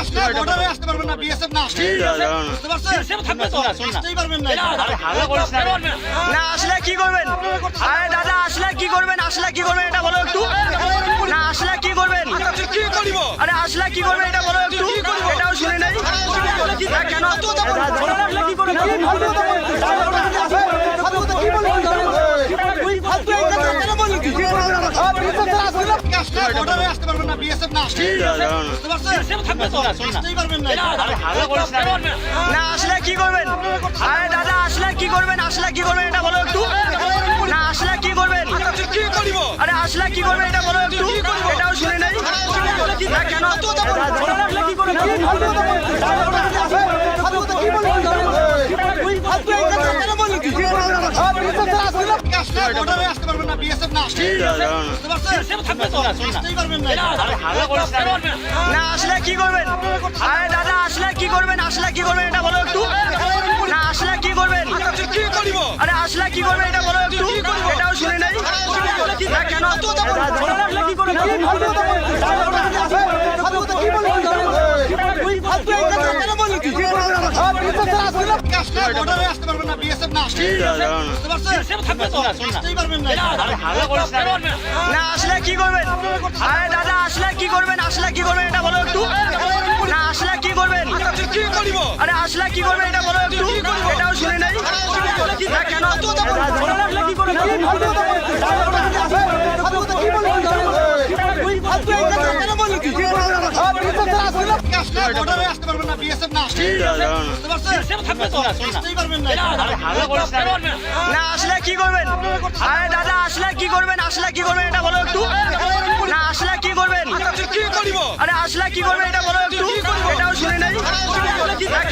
আসলে বর্ডারে আসতে পারবেন না বিএসএফ না আসলে ঠিক আছে দাঁড়ান। বুঝতে পারছেন বিএসএফ থাকবে তো। আসতেই পারবেন না আরে করিস না না আসলে কি করবেন আরে দাদা আসলে কি করবেন আসলে কি করবেন এটা বলো একটু না আসলে কি করবেন কি করিব আরে আসলে কি করবেন এটা বলো একটু এটাও শুনে নেই কেন কি করবেন না আসলে কি করবেন আরে দাদা আসলে কি করবেন আসলে কি করবেন এটা বলো একটু না আসলে কি করবেন আরে আসলে কি করবেন এটা বলো একটু এটাও শুনে নেই কেন কি করবেন না বিএসএফ না আসলে। বুঝতে পারছেন থাকবে তো। আসতেই পারবেন না হাল্লা করিস না আসলে কি করবেন আরে দাদা আসলে কি করবেন আসলে কি করবেন এটা বলো একটু না আসলে কি করবেন কি করিব আরে আসলে কি করবেন এটা বলো একটু এটাও শুনে নেই না, কেন আসলে কি করবেন আসলে বর্ডারে আসতে পারবেন না বিএসএফ না আসলে ঠিক আছে দাঁড়ান। বুঝতে পারছেন থাকবে তো। আসতেই পারবেন না আরে হাল্লা করিস না আসলে কি করবেন আরে দাদা আসলে কি করবেন আসলে কি করবেন এটা বলো একটু না আসলে কি করবেন কি করিব আরে আসলে কি করবেন এটা বলো একটু এটাও শুনে নেই কেন কি করবেন না আসলে কি করবেন? আরে দাদা আসলে কি করবেন? আসলে কি করবেন এটা বলো একটু। না আসলে কি করবেন? আরে আসলে কি করবেন? এটা বলো একটু। এটাও শুনে নেই।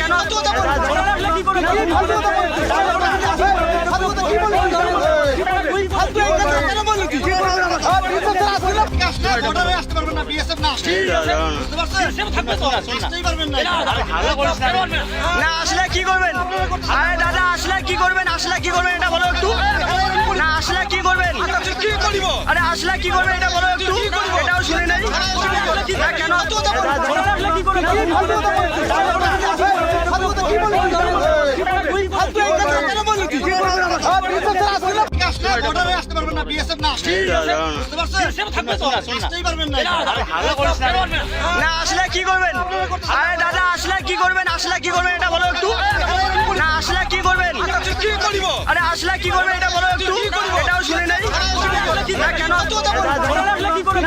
কেন না। আসলে কি করবেন? আরে দাদা আসলে কি করবেন? আসলে কি করবেন? এটা বলো একটু। না আসলে কি করবেন? আরে আসলে কি করবেন? এটা বলো একটু। এটাও শুনে নেই। বিএসএফ না আসলে ঠিক আছে দাঁড়ান। বুঝতে পারছেন বিএসএফ থাকবে তো। আসতেই পারবেন না আরে করিস না না আসলে কি করবেন আরে দাদা আসলে কি করবেন আসলে কি করবেন এটা বলো একটু না আসলে কি করবেন কি করিব আরে আসলে কি করবেন এটা বলো একটু এটাও শুনে নেই না, কেন আসলে কি করবেন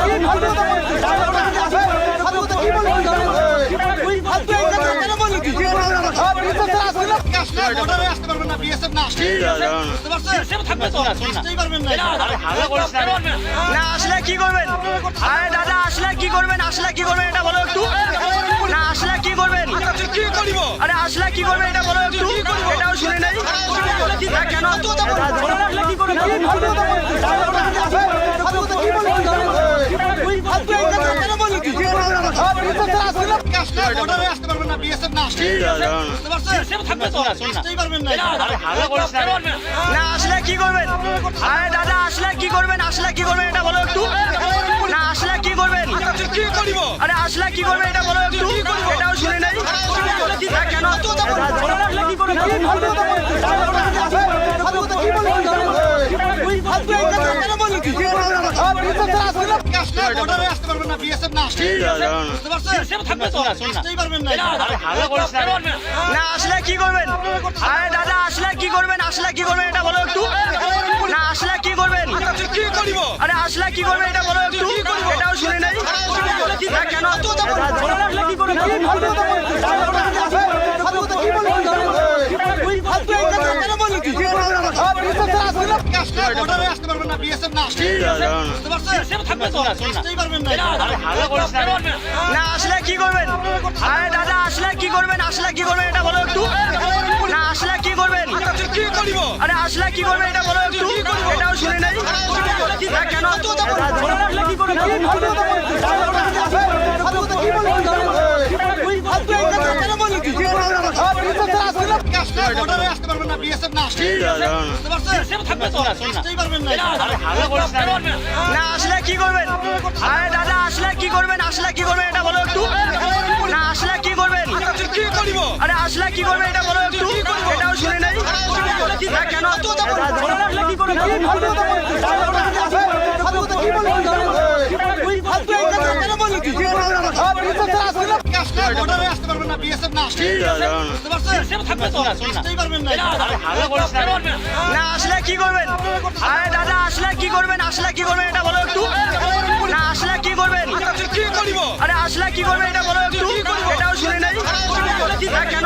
বিএসএফ না আসলে ঠিক আছে দাঁড়ান। বুঝতে পারছেন বিএসএফ থাকবে তো। আসতেই পারবেন না আরে করিস না না আসলে কি করবেন আরে দাদা আসলে কি করবেন আসলে কি করবেন এটা বলো একটু না আসলে কি করবেন কি করিব আরে আসলে কি করবেন এটা বলো একটু এটাও শুনে নেই কেন আসলে কি করবেন না আসলে কি করবেন আরে দাদা আসলে কি করবেন আসলে কি করবেন এটা বলো একটু না আসলে কি করবেন আরে আসলে কি করবেন এটা বলো একটু এটাও শুনে নেই কেন বিএসএফ না আসলে ঠিক আছে দাঁড়ান। বুঝতে পারছেন? বিএসএফ থাকবে তো। আসতেই পারবেন না। আরে করিস না। না আসলে কি করবেন? আরে দাদা আসলে কি করবেন? আসলে কি করবেন এটা বলো একটু। না আসলে কি করবেন? কি করিব। আরে আসলে কি করবেন এটা বলো না আসলে কি করবেন আরে দাদা আসলে কি করবেন আসলে কি করবেন এটা বলো একটু না আসলে কি করবেন আরে আসলে কি করবেন এটা বলো একটু এটাও শুনে নেই কেন কি করবেন বিএসএফ না আসলে ঠিক আছে দাঁড়ান। বুঝতে পারছেন বিএসএফ থাকবে তো। আসতেই পারবেন না আরে করিস না আসলে কি করবেন আরে দাদা আসলে কি করবেন আসলে কি করবেন এটা বলো একটু না আসলে আসলে কি করবে এটা বলো একটু এটাও শুনে নেই কেন আসলে বর্ডারে আসতে পারবেন না না। আসলে কি করবেন? আরে দাদা আসলে কি করবেন? আসলে কি করবেন? এটা বলো একটু। না আসলে কি করবেন? কি আরে আসলে কি করবেন? এটা বলো একটু। এটাও শুনে নেই। না কেন?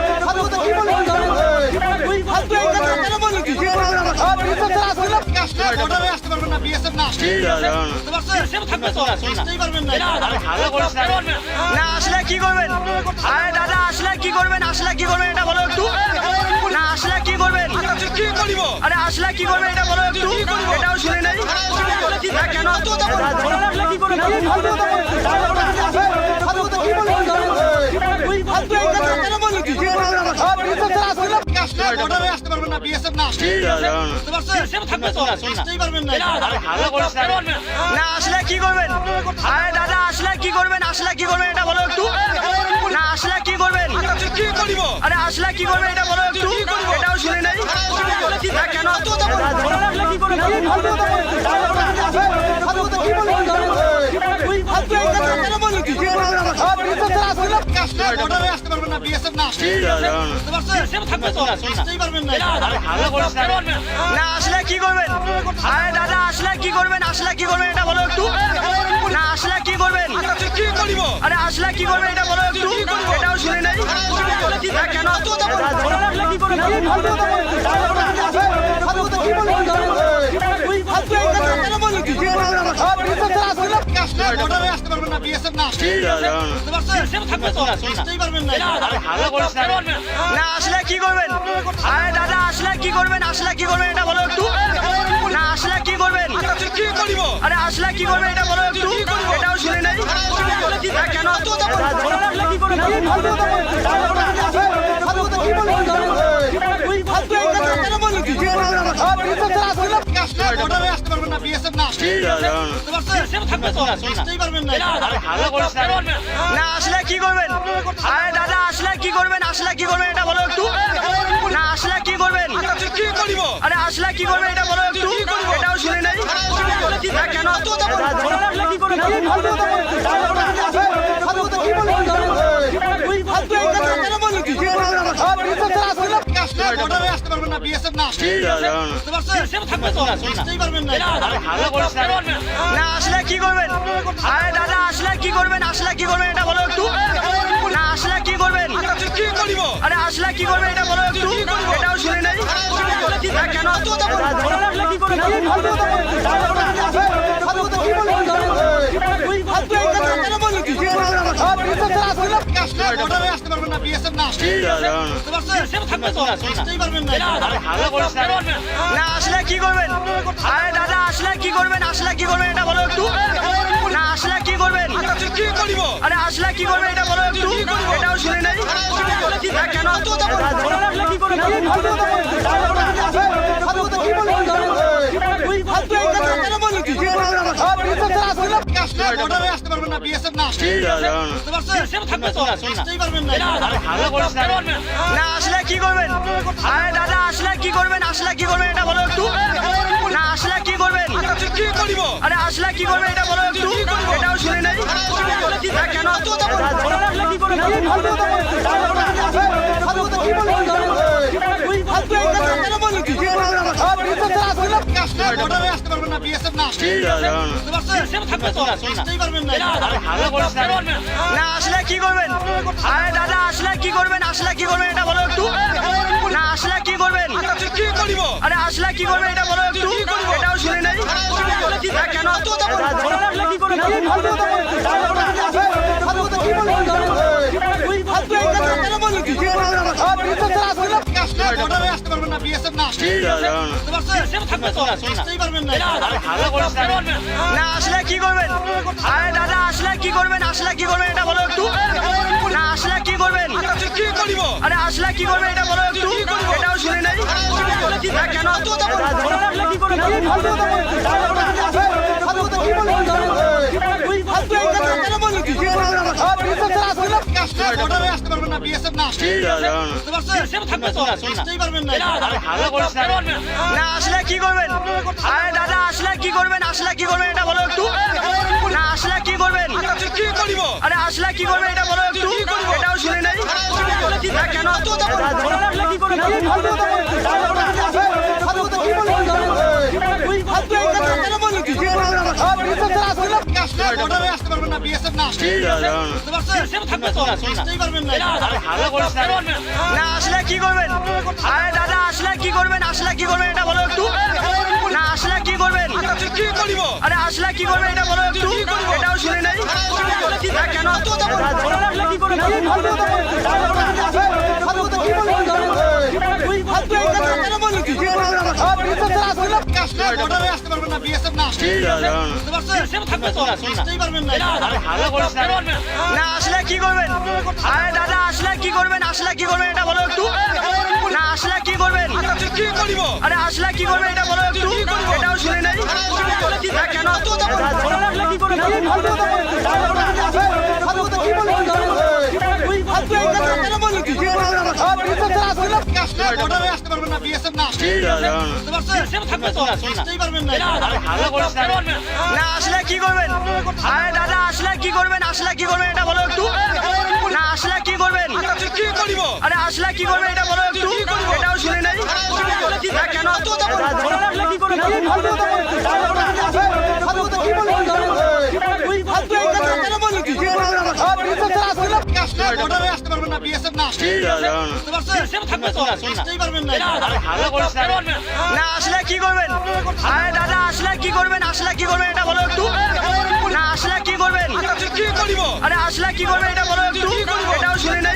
না আসলে কি করবেন আরে দাদা আসলে কি করবেন আসলে কি করবেন এটা বলো একটু না আসলে কি করবেন আরে আসলে কি করবেন এটা বলো একটু এটাও শুনে নেই কেন বর্ডারে আসতে পারবেন না বিএসএফ না বুঝতে পারছেন? থাকবে তো? আসতেই পারবেন না। হাল্লা করিস না না। আসলে কি করবেন? আরে দাদা আসলে কি করবেন? আসলে কি করবেন? এটা বলো একটু। না আসলে কি করবেন? কি করিব। আরে আসলে কি করবেন? এটা বলো একটু। এটাও শুনে নেই। না কেন? আসলে বর্ডারে আসতে পারবেন না না আসলে কি করবেন আরে দাদা আসলে কি করবেন আসলে কি করবেন এটা বলো একটু না আসলে কি করবেন আরে আসলে কি করবেন এটা বলো একটু এটাও শুনে নেই কেন আসলে বিএসএফ না? বুঝতে পারছেন? থাকবে তো আসতেই পারবেন না। না আসলে কি করবেন? আরে দাদা আসলে কি করবেন? আসলে কি করবেন এটা বলো একটু। না আসলে কি করবেন? কি করিব? আরে আসলে কি করবেন এটা বলো একটু। এটাও শুনে নেই। কেন? আসলে বর্ডারে আসতে না বিএসএফ বুঝতে পারছেন থাকবে তো না শোন না আসতেই পারবেন না আরে করিস না না আসলে কি করবেন আরে দাদা আসলে কি করবেন আসলে কি করবেন এটা বলো একটু না আসলে কি করবেন কি করিব আরে আসলে কি করবেন এটা বলো একটু এটাও শুনে নেই কেন আসলে না বিএসএফ না বুঝতে পারছেন থাকবে তো না শোন না আসতেই পারবেন না আরে হাল্লা করিস না আসলে কি করবেন আরে দাদা আসলে কি করবেন আসলে কি করবেন এটা বলো একটু না আসলে কি করবেন কি করিব আরে আসলে কি করবেন এটা বলো একটু এটাও শুনে নেই কেন আসলে না। আসলে কি করবেন? আরে দাদা আসলে কি করবেন? আসলে কি করবেন? এটা বলো একটু। না আসলে কি করবেন? আরে আসলে কি করবেন? এটা বলো একটু। এটাও শুনে নেই। কেন? না বিএসএফ বুঝতে পারছেন থাকবে তো না শোন না আসতেই পারবেন না আরে করিস না না আসলে কি করবেন আরে দাদা আসলে কি করবেন আসলে কি করবেন এটা বলো একটু না আসলে কি করবেন কি করিব আরে আসলে কি করবেন এটা বলো একটু এটাও শুনে নেই কেন আসলে না। আসলে কি করবেন? আরে দাদা আসলে কি করবেন? আসলে কি করবেন? এটা বলো একটু। না আসলে কি করবেন? আরে আসলে কি করবেন? এটা বলো একটু। এটাও শুনে নেই। বিএসএফ না আসলে বুঝতে পারছেন? থাকবে তো। না শোন না। আসতেই পারবেন না আরে হাল্লা করিস না আসলে কি করবেন? আরে দাদা আসলে কি করবেন? আসলে কি করবেন? এটা বলো একটু। না আসলে কি করবেন? কি করিব আরে আসলে কি করবেন? এটা বলো একটু। এটাও শুনে নাই। কেন? না আসলে কি করবেন? আরে দাদা আসলে কি করবেন? আসলে কি করবেন? এটা বলো একটু। না আসলে কি করবেন? আরে আসলে কি করবেন? এটা বলো একটু। এটাও শুনে নাই। কেন? আসলে আসতে পারবেন না বিএসএফ না আসলে বুঝতে পারছেন থাকবে তো না শোন না আসতেই পারবেন না আরে করিস না না আসলে কি করবেন আরে দাদা আসলে কি করবেন আসলে কি করবেন এটা বলো একটু না আসলে কি করবেন কি করিব আরে আসলে কি করবেন এটা বলো একটু এটাও শুনে নাই কেন আসলে বিএসএফ না? আসলে বুঝতে পারছেন? থাকবে তো। আসতেই পারবেন না। হাল্লা করিস না। না আসলে কি করবেন? আরে দাদা আসলে কি করবেন? আসলে কি করবেন? এটা বলো একটু। না আসলে কি করবেন? কি করিব। আরে আসলে কি করবেন? এটা বলো একটু। এটাও শুনে নাই। না কেন? আসলে বর্ডারে আসতে পারবেন না বিএসএফ না আসলে না না না কি করবেন আরে দাদা আসলে কি করবেন আসলে কি করবেন এটা বলো একটু না আসলে কি করবেন আরে আসলে কি করবেন এটা বলো একটু এটাও শুনে নাই না কেন না আসলে কি করবেন? আরে দাদা আসলে কি করবেন? আসলে কি করবেন? এটা বলো একটু। না আসলে কি করবেন? আরে আসলে কি করবেন? এটা বলো একটু। এটাও শুনে নাই।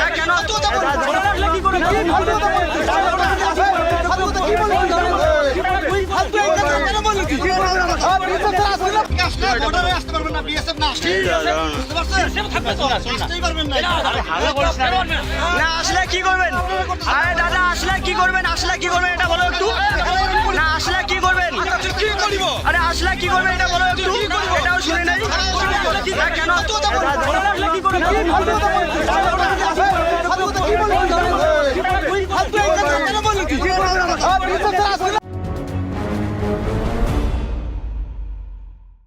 না কেন? আসলে বিএসএফ না আসলে বুঝতে পারছেন? থাকবে তো না। শোন না আসতেই পারবেন না আরে হাল্লা করিস না আসলে কি করবেন? আরে দাদা আসলে কি করবেন? আসলে কি করবেন? এটা বলো একটু। না আসলে কি করবেন? কি করিব। আরে আসলে কি করবেন? এটা বলো একটু। এটাও শুনে নাই। না কেন